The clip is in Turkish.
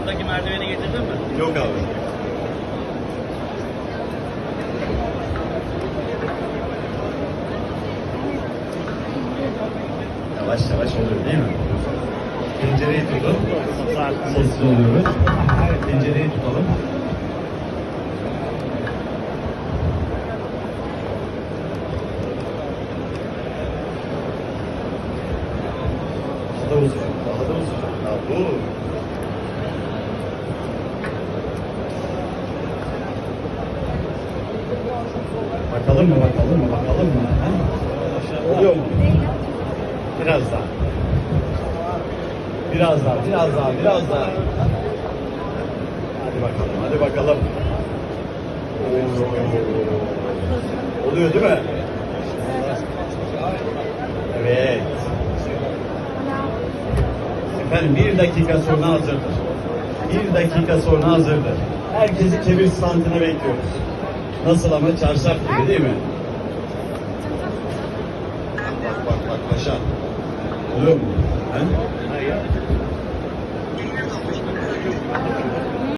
Yandaki merdiveni getirdin mi? Yok abi. Yavaş yavaş oluyor değil mi? Pencereyi tutun. Sessiz oluyoruz. Pencereyi tutalım. Daha da uzayacak. Daha da uzayacak. Ya bu. Bakalım mı bakalım mı bakalım mı? Ha? Oluyor mu? Biraz daha. Biraz daha, biraz daha, biraz daha. Hadi bakalım, hadi bakalım. Oluyor değil mi? Evet. Efendim bir dakika sonra hazırdır. Bir dakika sonra hazırdır. Herkesi kebir standına bekliyoruz. Nasıl ama çarşaf gibi değil mi? Bak bak bak paşa. Oluyor mu? He?